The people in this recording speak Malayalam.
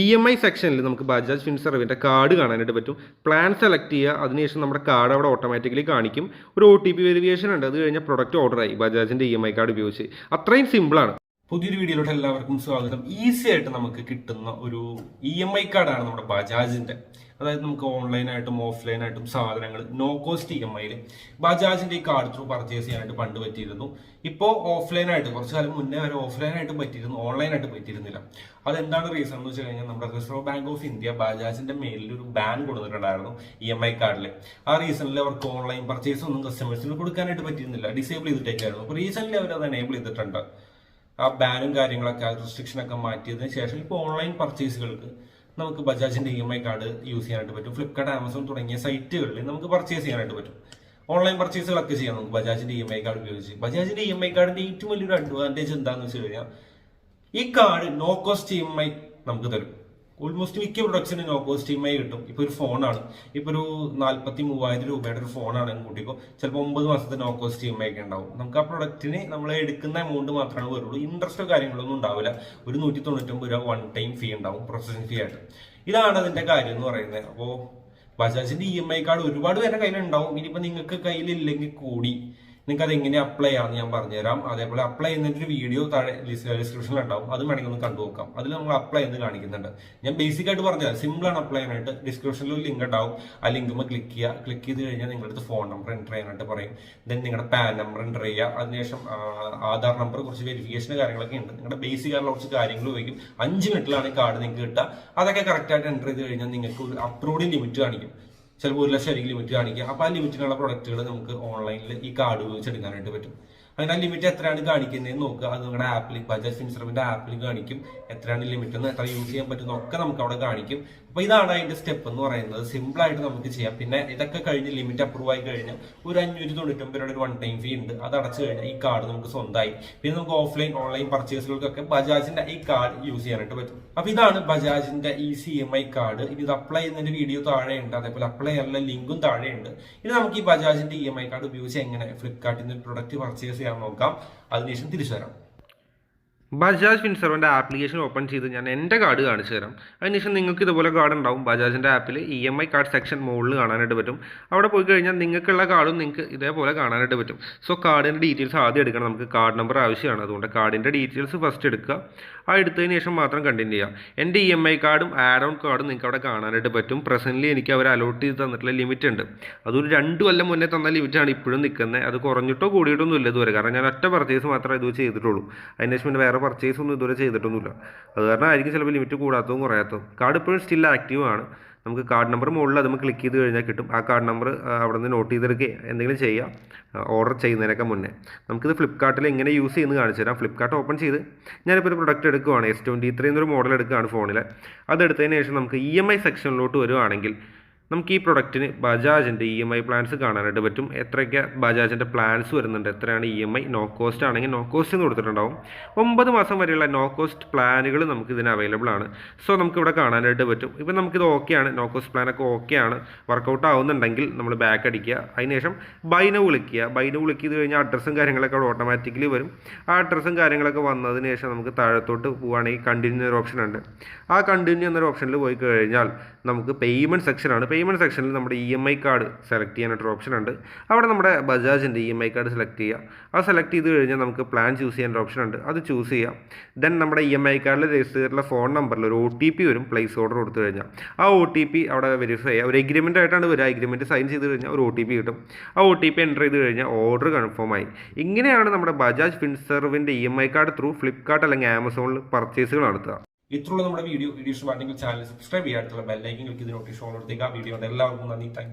ഇ എം ഐ സെക്ഷനിൽ നമുക്ക് ബജാജ് ഫിൻസർവിന്റെ കാർഡ് കാണാനായിട്ട് പറ്റും. പ്ലാൻ സെലക്ട് ചെയ്യുക അതിനുശേഷം നമ്മുടെ കാർഡ് അവിടെ ഓട്ടോമാറ്റിക്കലി കാണിക്കും. ഒരു ഒ ടി പി വെരിഫിക്കേഷൻ ഉണ്ട്. അത് കഴിഞ്ഞാൽ പ്രൊഡക്റ്റ് ഓർഡറായി ബജാജിന്റെ ഇ എം ഐ കാർഡ് ഉപയോഗിച്ച്. അത്രയും സിമ്പിളാണ് പുതിയൊരു വീഡിയോയിലോട്ട് എല്ലാവർക്കും സ്വാഗതം. ഈസി ആയിട്ട് നമുക്ക് കിട്ടുന്ന ഒരു ഇ എം ഐ കാർഡാണ് നമ്മുടെ ബജാജിന്റെ. അതായത് നമുക്ക് ഓൺലൈനായിട്ടും ഓഫ്ലൈനായിട്ടും സാധനങ്ങൾ നോ കോസ്റ്റ് ഇ എം ഐയിൽ ബജാജിന്റെ ഈ കാർഡ് ത്രൂ പർച്ചേസ് ചെയ്യാനായിട്ട് പണ്ട് പറ്റിയിരുന്നു. ഇപ്പോൾ ഓഫ്ലൈനായിട്ട് കുറച്ചു കാലം മുന്നേ വരെ ഓഫ്ലൈനായിട്ട് പറ്റിയിരുന്നു ഓൺലൈനായിട്ട് പറ്റിയിരുന്നില്ല. അതെന്താണ് റീസൺ എന്ന് വെച്ച് കഴിഞ്ഞാൽ നമ്മുടെ റിസർവ് ബാങ്ക് ഓഫ് ഇന്ത്യ ബജാജിന്റെ മേലിൽ ഒരു ബാൻ കൊടുത്തിട്ടുണ്ടായിരുന്നു ഇ എം ഐ കാർഡിൽ ആ റീസണിൽ അവർക്ക് ഓൺലൈൻ പർച്ചേസ് ഒന്നും കസ്റ്റമേഴ്സിന് കൊടുക്കാനായിട്ട് പറ്റിയിരുന്നില്ല. ഡിസേബിൾ ചെയ്തിട്ടേക്കായിരുന്നു. അപ്പോൾ റീസെന്റ് അവർ അത് എനേബിൾ ചെയ്തിട്ടുണ്ട്. ആ ബാനും കാര്യങ്ങളൊക്കെ റെസ്ട്രിക്ഷൻ ഒക്കെ മാറ്റിയതിന് ശേഷം ഇപ്പോൾ ഓൺലൈൻ പർച്ചേസുകൾക്ക് നമുക്ക് ബജാജിന്റെ E M I card use ചെയ്യാനായിട്ട് പറ്റും. ഫ്ലിപ്കാർട്ട് ആമസോൺ തുടങ്ങിയ സൈറ്റുകളിൽ നമുക്ക് പർച്ചേസ് ചെയ്യാനായിട്ട് പറ്റും. ഓൺലൈൻ പർച്ചേസുകളൊക്കെ ചെയ്യാം നമുക്ക് ബജാജിന്റെ ഇ എം ഐ കാർഡ് ഉപയോഗിച്ച്. ബജാജിന്റെ ഇ എം ഐ കാർഡിന്റെ ഏറ്റവും വലിയൊരു അഡ്വാന്റേജ് എന്താണെന്ന് വെച്ച് കഴിഞ്ഞാൽ ഈ card no cost E M I നമുക്ക് തരും. ഓൾമോസ്റ്റ് മിക്ക പ്രൊഡക്ട്സിന് നോ കോസ്റ്റ് ഇ എം കിട്ടും. ഇപ്പൊ ഒരു ഫോണാണ് ഇപ്പൊ ഒരു നാല്പത്തി മൂവായിരം രൂപയുടെ ഒരു ഫോണാണ് കൂട്ടിക്കോ ചിലപ്പോൾ ഒമ്പത് മാസത്തെ നോ കോസ്റ്റ് ഇ ഒക്കെ ഉണ്ടാവും. നമുക്ക് ആ പ്രൊഡക്റ്റിന് നമ്മൾ എടുക്കുന്ന എമൗണ്ട് മാത്രമാണ് വരുള്ളൂ. ഇൻട്രസ്റ്റോ കാര്യങ്ങളൊന്നും ഉണ്ടാവില്ല. ഒരു നൂറ്റി തൊണ്ണൂറ്റൊമ്പത് രൂപ വൺ ടൈം ഫീ ഉണ്ടാവും പ്രോസസ്സിംഗ് ഫീ ആയിട്ട്. ഇതാണ് അതിന്റെ കാര്യം എന്ന് പറയുന്നത്. അപ്പോൾ ബജാജിന്റെ ഇ എം ഐ കാർഡ് ഒരുപാട് പേരുടെ കയ്യിലുണ്ടാവും. ഇനിയിപ്പോ നിങ്ങൾക്ക് കയ്യിലില്ലെങ്കിൽ കൂടി നിങ്ങൾക്ക് അത് എങ്ങനെ അപ്ലൈ ചെയ്യാമെന്ന് ഞാൻ പറഞ്ഞുതരാം. അതേപോലെ അപ്ലൈ ചെയ്യുന്നതിന്റെ ഒരു വീഡിയോ താഴെ ഡിസ്ക്രിപ്ഷനിൽ ഉണ്ടാവും. അത് വേണമെങ്കിൽ ഒന്ന് കണ്ടു നോക്കാം. അതിൽ നമ്മൾ അപ്ലൈ എന്ന് കാണിക്കുന്നുണ്ട്. ഞാൻ ബേസിക് ആയിട്ട് പറഞ്ഞുതരാം. സിമ്പിൾ ആണ് അപ്ലൈ ചെയ്യാനായിട്ട്. ഡിസ്ക്രിപ്ഷനിൽ ഒരു ലിങ്ക് ഉണ്ടാവും. ആ ലിങ്ക് ക്ലിക്ക് ചെയ്യുക. ക്ലിക്ക് ചെയ്ത് കഴിഞ്ഞാൽ നിങ്ങളുടെ അടുത്ത് ഫോൺ നമ്പർ എന്റർ ചെയ്യാനായിട്ട് പറയും. ദെൻ നിങ്ങളുടെ പാൻ നമ്പർ എന്റർ ചെയ്യുക. അതിനുശേഷം ആധാർ നമ്പർ കുറച്ച് വെരിഫിക്കേഷൻ കാര്യങ്ങളൊക്കെ ഉണ്ട്. നിങ്ങളുടെ ബേസിക് ആയിട്ടുള്ള കുറച്ച് കാര്യങ്ങൾ ഉപയോഗിക്കും. അഞ്ച് മിനിറ്റിലാണ് ഈ കാർഡ് നിങ്ങൾക്ക് കിട്ടുക. അതൊക്കെ കറക്റ്റ് ആയിട്ട് എന്റർ ചെയ്ത് കഴിഞ്ഞാൽ നിങ്ങൾക്ക് ഒരു അപ്രൂവ്ഡ് ലിമിറ്റ് കാണിക്കും. ചിലപ്പോൾ ഒരു ലക്ഷം ആയിരിക്കും ലിമിറ്റ് കാണിക്കുക അപ്പോൾ ആ ലിമിറ്റിനുള്ള പ്രൊഡക്റ്റുകൾ നമുക്ക് ഓൺലൈനിൽ ഈ കാർഡ് ഉപയോഗിച്ച് എടുക്കാനായിട്ട് പറ്റും. അങ്ങനെ ആ ലിമിറ്റ് എത്രയാണ് കാണിക്കുന്നതെന്ന് നോക്കുക. അത് നിങ്ങളുടെ ആപ്പിൽ ബജാജ് ഫിൻസർവിന്റെ ആപ്പിൽ കാണിക്കും. എത്രയാണ് ലിമിറ്റ് എന്ന് എത്ര യൂസ് ചെയ്യാൻ പറ്റുന്ന ഒക്കെ നമുക്ക് അവിടെ കാണിക്കും. അപ്പൊ ഇതാണ് അതിന്റെ സ്റ്റെപ്പ് എന്ന് പറയുന്നത്. സിമ്പിൾ ആയിട്ട് നമുക്ക് ചെയ്യാം. പിന്നെ ഇതൊക്കെ കഴിഞ്ഞ് ലിമിറ്റ് അപ്രൂവ് ആയി കഴിഞ്ഞാൽ ഒരു അഞ്ഞൂറ്റി തൊണ്ണൂറ്റൊമ്പത് രൂപയുടെ ഒരു വൺ ടൈം ഫീ ഉണ്ട്. അത് അടച്ചു കഴിഞ്ഞാൽ ഈ കാർഡ് നമുക്ക് സ്വന്തമായി. പിന്നെ നമുക്ക് ഓഫ്ലൈൻ ഓൺലൈൻ പർച്ചേസുകൾക്കൊക്കെ ബജാജിന്റെ ഈ കാർഡ് യൂസ് ചെയ്യാനായിട്ട് പറ്റും. അപ്പൊ ഇതാണ് ബജാജിന്റെ ഈ സി എം ഐ കാർഡ് ഇത് അപ്ലൈ ചെയ്യുന്നതിന്റെ വീഡിയോ താഴെ ഉണ്ട് അതേപോലെ അപ്ലൈ ചെയ്യാനുള്ള ലിങ്കും താഴെയുണ്ട്. ഇനി നമുക്ക് ഈ ബജാജിന്റെ ഇ എം ഐ കാർഡ് ഉപയോഗിച്ച് എങ്ങനെ ഫ്ലിപ്കാർട്ടിൽ നിന്ന് പ്രൊഡക്റ്റ് പർച്ചേസ് ചെയ്യാൻ നോക്കാം. അതിനുശേഷം തിരിച്ചു വരാം. ബജാജ് ഫിൻസർവന്റെ ആപ്ലിക്കേഷൻ ഓപ്പൺ ചെയ്ത് ഞാൻ എന്റെ കാർഡ് കാണിച്ചു തരാം. അതിനുശേഷം നിങ്ങൾക്ക് ഇതുപോലെ കാർഡ് ഉണ്ടാവും. ബജാജിന്റെ ആപ്പിൽ E M I card section മുകളിൽ കാണാനായിട്ട് പറ്റും. അവിടെ പോയി കഴിഞ്ഞാൽ നിങ്ങൾക്കുള്ള കാർഡും നിങ്ങൾക്ക് ഇതേപോലെ കാണാനായിട്ട് പറ്റും. സോ കാർഡിന്റെ ഡീറ്റെയിൽസ് ആദ്യം എടുക്കണം. നമുക്ക് കാർഡ് നമ്പർ ആവശ്യമാണ്. അതുകൊണ്ട് കാർഡിന്റെ ഡീറ്റെയിൽസ് ഫസ്റ്റ് എടുക്കുക. ആ എടുത്തതിന് ശേഷം മാത്രം കണ്ടിന്യൂ ചെയ്യുക. എന്റെ ഇ എം ഐ കാർഡും ആഡ് ഓൺ കാർഡും നിങ്ങൾക്ക് അവിടെ കാണാനായിട്ട് പറ്റും. പ്രസന്റ്ലി എനിക്ക് അവർ അലോട്ട് ചെയ്ത് തന്നിട്ടുള്ള ലിമിറ്റ് ഉണ്ട്. അതൊരു രണ്ട് കൊല്ലം മുന്നേ തന്ന ലിമിറ്റാണ് ഇപ്പോഴും നിൽക്കുന്നത്. അത് കുറഞ്ഞിട്ടോ കൂടിയിട്ടൊന്നും ഇല്ല ഇതുവരെ. കാരണം ഞാൻ ഒറ്റ പർച്ചേസ് മാത്രമേ ഇത് ചെയ്തിട്ടുള്ളൂ. അതിന് ശേഷം പിന്നെ വേറെ പർച്ചേസ് ഒന്നും ഇതുവരെ ചെയ്തിട്ടൊന്നുമില്ല. അത് കാരണം ആയിരിക്കും ചിലപ്പോൾ ലിമിറ്റ് കൂടാത്തതും കുറയാത്തതും. കാർഡ് ഇപ്പോഴും സ്റ്റിൽ ആക്റ്റീവ് ആണ്. നമുക്ക് കാർഡ് നമ്പർ മുകളിൽ അത് ക്ലിക്ക് ചെയ്ത് കഴിഞ്ഞാൽ കിട്ടും. ആ കാർഡ് നമ്പർ അവിടെ നിന്ന് നോട്ട് ചെയ്തെടുക്കുക എന്തെങ്കിലും ചെയ്യാം. ഓർഡർ ചെയ്യുന്നതിനൊക്കെ മുന്നേ. നമുക്കിത് ഫ്ലിപ്പ്കാർട്ടിൽ എങ്ങനെ യൂസ് ചെയ്യുന്നത് കാണിച്ചു തരാം. ഫ്ലിപ്കാർട്ട് ഓപ്പൺ ചെയ്ത് ഞാനിപ്പോൾ ഒരു പ്രൊഡക്റ്റ് എടുക്കുവാണ്. എസ് ട്വന്റി ഇത്രയും എന്നൊരു മോഡൽ എടുക്കുകയാണ് ഫോണിൽ. അതെടുത്തതിന് ശേഷം നമുക്ക് ഇ എം ഐ സെക്ഷനിലോട്ട് വരുവാണെങ്കിൽ നമുക്ക് ഈ പ്രൊഡക്റ്റിന് ബജാജിന്റെ ഇ എം ഐ പ്ലാൻസ് കാണാനായിട്ട് പറ്റും. എത്രയൊക്കെ ബജാജിന്റെ പ്ലാൻസ് വരുന്നുണ്ട് എത്രയാണ് E M I no cost ആണെങ്കിൽ നോ കോസ്റ്റ് എന്ന് കൊടുത്തിട്ടുണ്ടാവും. ഒമ്പത് മാസം വരെയുള്ള നോ കോസ്റ്റ് പ്ലാനുകൾ നമുക്ക് ഇതിന് അവൈലബിൾ ആണ്. സോ നമുക്ക് ഇവിടെ കാണാനായിട്ട് പറ്റും. ഇപ്പം നമുക്കിത് ഓക്കെയാണ് നോ കോസ്റ്റ് പ്ലാനൊക്കെ ഓക്കെയാണ് വർക്കൗട്ട് ആവുന്നുണ്ടെങ്കിൽ നമ്മൾ ബാക്ക് അടിക്കുക. അതിനുശേഷം ബൈന വിളിക്കുക. ബൈന വിളിക്കുക. കഴിഞ്ഞാൽ അഡ്രസ്സും കാര്യങ്ങളൊക്കെ അവിടെ ഓട്ടോമാറ്റിക്കലി വരും. ആ അഡ്രസ്സും കാര്യങ്ങളൊക്കെ വന്നതിന് ശേഷം നമുക്ക് താഴത്തോട്ട് പോവുകയാണെങ്കിൽ കണ്ടിന്യൂ ഒരു ഓപ്ഷൻ ഉണ്ട്. ആ കണ്ടിന്യൂ എന്നൊരു ഓപ്ഷനിൽ പോയി കഴിഞ്ഞാൽ നമുക്ക് പേയ്മെന്റ് സെക്ഷനാണ് പേയ്മെന്റ് സെക്ഷനിൽ നമ്മുടെ E M I card select ചെയ്യാനായിട്ടൊരു option ഉണ്ട്. അവിടെ നമ്മുടെ ബജാജിന്റെ E M I card select ചെയ്യുക. അത് സെലക്ട് ചെയ്ത് കഴിഞ്ഞാൽ നമുക്ക് പ്ലാൻ ചൂസ് ചെയ്യാൻ ഓപ്ഷൻ ഉണ്ട്. അത് ചൂസ് ചെയ്യാം. ദെൻ നമ്മുടെ ഇ എം ഐ കാർഡിൽ രജിസ്റ്റർ ചെയ്തിട്ടുള്ള ഫോൺ നമ്പറിൽ ഒരു ഒ ടി പി വരും പ്ലേസ് ഓർഡർ കൊടുത്തു കഴിഞ്ഞാൽ. ആ ഒ ടി പി അവിടെ വെരിഫൈ ചെയ്യുക ഒരു എഗ്രിമെന്റ് ആയിട്ടാണ് വരിക. എഗ്രിമെന്റ് സൈൻ ചെയ്ത് കഴിഞ്ഞാൽ ഒരു ഒ ടി പി കിട്ടും. ആ ഒ ടി പി എന്റർ ചെയ്ത് കഴിഞ്ഞാൽ ഓർഡർ കൺഫേം ആയി. ഇങ്ങനെയാണ് നമ്മുടെ Bajaj ഫിൻസർവിന്റെ E M I card through Flipkart അല്ലെങ്കിൽ ആമസോണിൽ പർച്ചേസുകൾ നടത്തുക. ഇത്രയുള്ള നമ്മുടെ വീഡിയോ വീഡിയോ ഇഷ്ടമാണെങ്കിൽ ചാനൽ സബ്സ്ക്രൈബ് ചെയ്യുക അടുത്തുള്ള ബെല്ലൈക്കൻ ക്ലിക്ക് ചെയ്ത് വീഡിയോ എല്ലാവർക്കും നന്ദി. താങ്ക്